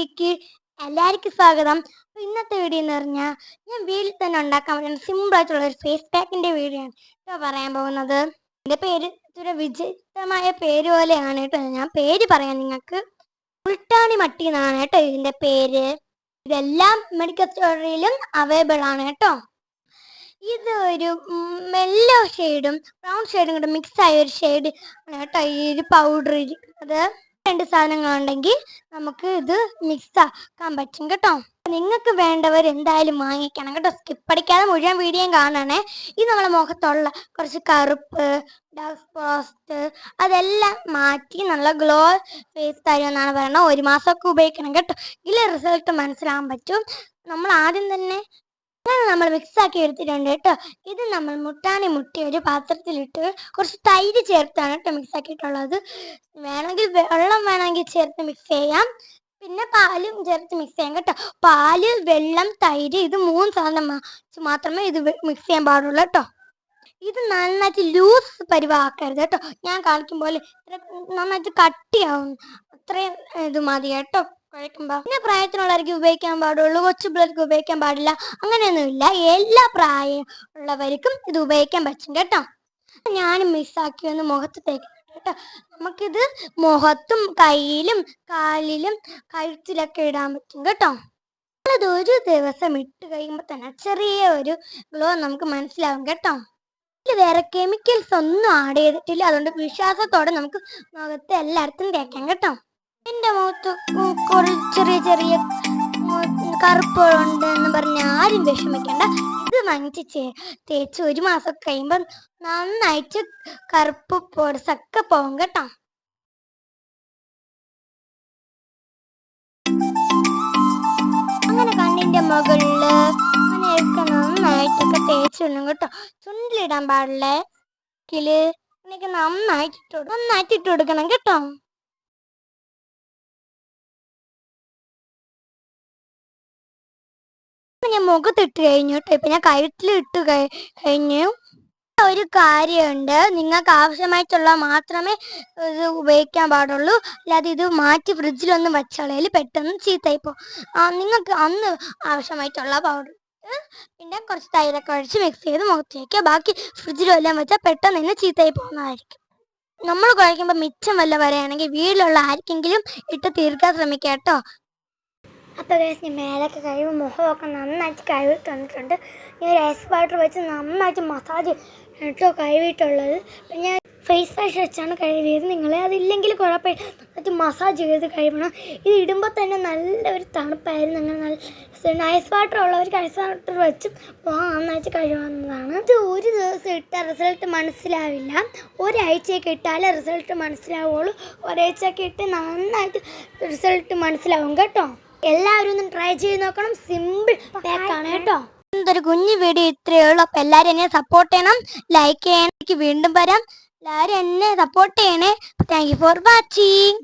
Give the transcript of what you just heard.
എല്ലാവർക്കും സ്വാഗതം. ഇന്നത്തെ വീഡിയോ എന്ന് പറഞ്ഞാൽ ഞാൻ വീട്ടിൽ തന്നെ ഉണ്ടാക്കാൻ പറ്റുന്ന സിമ്പിൾ ആയിട്ടുള്ള ഒരു ഫേസ് പാക്കിന്റെ വീഡിയോ ആണ് കേട്ടോ പറയാൻ പോകുന്നത്. എന്റെ പേര് ഇതൊരു വിചിത്രമായ പേര് പോലെയാണ് കേട്ടോ ഞാൻ പേര് പറയാം നിങ്ങൾക്ക്. ഉൾട്ടാണി മട്ടി എന്നാണ് കേട്ടോ ഇതിന്റെ പേര്. ഇതെല്ലാം മെഡിക്കൽ സ്റ്റോറിലും അവൈലബിൾ ആണ് കേട്ടോ ഇത് ഒരു മെല്ലോ ഷെയ്ഡും ബ്രൗൺ ഷെയ്ഡും കൂടെ മിക്സ് ആയ ഒരു ഷെയ്ഡ് ആണ് കേട്ടോ ഈ ഒരു പൗഡർ ഇരിക്കുന്നത്. രണ്ട് സാധനങ്ങൾ ഉണ്ടെങ്കിൽ നമുക്ക് ഇത് മിക്സ് ആക്കാൻ പറ്റും കേട്ടോ. നിങ്ങൾക്ക് വേണ്ടവർ എന്തായാലും വാങ്ങിക്കണം കേട്ടോ. സ്കിപ്പ് അടിക്കാതെ മുഴുവൻ വീഡിയോയും കാണണേ ഇത് നമ്മളെ മുഖത്തുള്ള കുറച്ച് കറുപ്പ് ഡാർക്ക് സ്പോസ്റ്റ് അതെല്ലാം മാറ്റി നല്ല ഗ്ലോ ഫേസ് തരുമെന്നാണ് പറയുന്നത്. ഒരു മാസമൊക്കെ ഉപയോഗിക്കണം കേട്ടോ. ഇതിലെ റിസൾട്ട് മനസ്സിലാകാൻ പറ്റും. നമ്മൾ ആദ്യം തന്നെ അങ്ങനെ നമ്മൾ മിക്സ് ആക്കി എടുത്തിട്ടുണ്ട് കേട്ടോ. ഇത് നമ്മൾ മുട്ടാണി മുട്ടി ഒരു പാത്രത്തിലിട്ട് കുറച്ച് തൈര് ചേർത്താണ് കേട്ടോ മിക്സ് ആക്കിയിട്ടുള്ളത്. വേണമെങ്കിൽ വെള്ളം വേണമെങ്കിൽ ചേർത്ത് മിക്സ് ചെയ്യാം. പിന്നെ പാലും ചേർത്ത് മിക്സ് ചെയ്യാം കേട്ടോ. പാൽ വെള്ളം തൈര് ഇത് മൂന്ന് സാധനം മാത്രമേ ഇത് മിക്സ് ചെയ്യാൻ പാടുള്ളൂ കേട്ടോ. ഇത് നന്നായിട്ട് ലൂസ് പരിവാക്കരുത് കേട്ടോ. ഞാൻ കാണിക്കും പോലെ നന്നായിട്ട് കട്ടിയാവും. അത്രയും ഇത് മതി കേട്ടോ. കുഴക്കുമ്പോ പിന്നെ പ്രായത്തിനുള്ളവർക്ക് ഉപയോഗിക്കാൻ പാടുള്ളൂ കൊച്ചു പിള്ളേർക്ക് ഉപയോഗിക്കാൻ പാടില്ല അങ്ങനെയൊന്നുമില്ല. എല്ലാ പ്രായം ഉള്ളവർക്കും ഇത് ഉപയോഗിക്കാൻ പറ്റും കേട്ടോ. ഞാനും മിസ്സാക്കിയൊന്ന് മുഖത്ത് തേക്കും കേട്ടോ. നമുക്കിത് മുഖത്തും കയ്യിലും കാലിലും കഴുത്തിലൊക്കെ ഇടാൻ പറ്റും കേട്ടോ. അത് ഒരു ദിവസം ഇട്ട് കഴിയുമ്പോൾ തന്നെ ചെറിയ ഒരു ഗ്ലോ നമുക്ക് മനസ്സിലാവും കേട്ടോ. വേറെ കെമിക്കൽസ് ഒന്നും ആഡ് ചെയ്തിട്ടില്ല. അതുകൊണ്ട് വിശ്വാസത്തോടെ നമുക്ക് മുഖത്ത് എല്ലായിടത്തും തേക്കാം കേട്ടോ. എന്റെ മുഖത്ത് കുറേ ചെറിയ ചെറിയ കറുപ്പുകളുണ്ട് എന്ന് പറഞ്ഞ് ആരും വിഷമിക്കണ്ട. ഇത് വാങ്ങിച്ച് ചേ- തേച്ച് ഒരു മാസം കഴിയുമ്പോൾ നന്നായിട്ട് കറുപ്പ് പൊടിസൊക്കെ പോകും കേട്ടോ. അങ്ങനെ കണ്ണിന്റെ മുകളിൽ അങ്ങനെയൊക്കെ നന്നായിട്ടൊക്കെ തേച്ചിടണം കേട്ടോ. ചുണ്ടിലിടാൻ പാടില്ലേ. കിൽ അങ്ങനെയൊക്കെ നന്നായിട്ട് നന്നായിട്ട് ഇട്ട് കൊടുക്കണം കേട്ടോ. ഞാൻ മുഖത്തിട്ട് കഴിഞ്ഞു കേട്ടോ ഇപ്പൊ ഞാൻ കഴുത്തിൽ ഇട്ട് കഴിഞ്ഞു. ഒരു കാര്യമുണ്ട്. നിങ്ങൾക്ക് ആവശ്യമായിട്ടുള്ള മാത്രമേ ഇത് ഉപയോഗിക്കാൻ പാടുള്ളൂ. അല്ലാതെ ഇത് മാറ്റി ഫ്രിഡ്ജിലൊന്നും വെച്ചാളേൽ പെട്ടെന്ന് ചീത്തയായി പോകും നിങ്ങൾക്ക് അന്ന് ആവശ്യമായിട്ടുള്ള പൗഡർ പിന്നെ കുറച്ച് തൈരൊക്കെ ഒഴിച്ച് മിക്സ് ചെയ്ത് മുഖത്ത് വയ്ക്കുക ബാക്കി ഫ്രിഡ്ജിലും എല്ലാം വെച്ചാൽ പെട്ടെന്ന് തന്നെ ചീത്തയായി പോകുന്നതായിരിക്കും. നമ്മൾ കുഴക്കുമ്പോൾ മിച്ചം വല്ല വരെയാണെങ്കിൽ വീട്ടിലുള്ള ആർക്കെങ്കിലും ഇട്ട് തീർക്കാൻ ശ്രമിക്കുക കേട്ടോ. അപ്പോൾ ഗൈസ് ഞാൻ മേലൊക്കെ കഴിവ് മുഖമൊക്കെ നന്നായിട്ട് കഴിവ് തന്നിട്ടുണ്ട്. ഞാൻ ഒരു ഐസ് വാട്ടർ വെച്ച് നന്നായിട്ട് മസാജ് കേട്ടോ കഴിവിട്ടുള്ളത് അപ്പം ഞാൻ ഫേസ് വാഷ് വെച്ചാണ് കഴുകിയത്. നിങ്ങളെ അതില്ലെങ്കിൽ കുഴപ്പമില്ല. നന്നായിട്ട് മസാജ് ചെയ്ത് കഴിയണം ഇത് ഇടുമ്പോൾ തന്നെ നല്ല ഒരു തണുപ്പായിരുന്നു. അങ്ങനെ നല്ല ഐസ് വാട്ടർ ഉള്ളവർക്ക് ഐസ് വാട്ടർ വെച്ച് മുഖം നന്നായിട്ട് കഴിവുന്നതാണ് ഇത് ഒരു ദിവസം ഇട്ട റിസൾട്ട് മനസ്സിലാവില്ല. ഒരാഴ്ചയൊക്കെ ഇട്ടാലേ റിസൾട്ട് മനസ്സിലാവുള്ളൂ. ഒരാഴ്ചയൊക്കെ ഇട്ട് നന്നായിട്ട് റിസൾട്ട് മനസ്സിലാവും. കേട്ടോ? എല്ലാവരും ഒന്ന് ട്രൈ ചെയ്ത് നോക്കണം. സിമ്പിൾ പാക്കാണ് കേട്ടോ. എന്തൊരു കുഞ്ഞു വീഡിയോ ഇത്രയേ ഉള്ളൂ. അപ്പൊ എല്ലാരും എന്നെ സപ്പോർട്ട് ചെയ്യണം. ലൈക്ക് ചെയ്യണം. വീണ്ടും വരാം. എല്ലാരും എന്നെ സപ്പോർട്ട് ചെയ്യണേ. Thank you for watching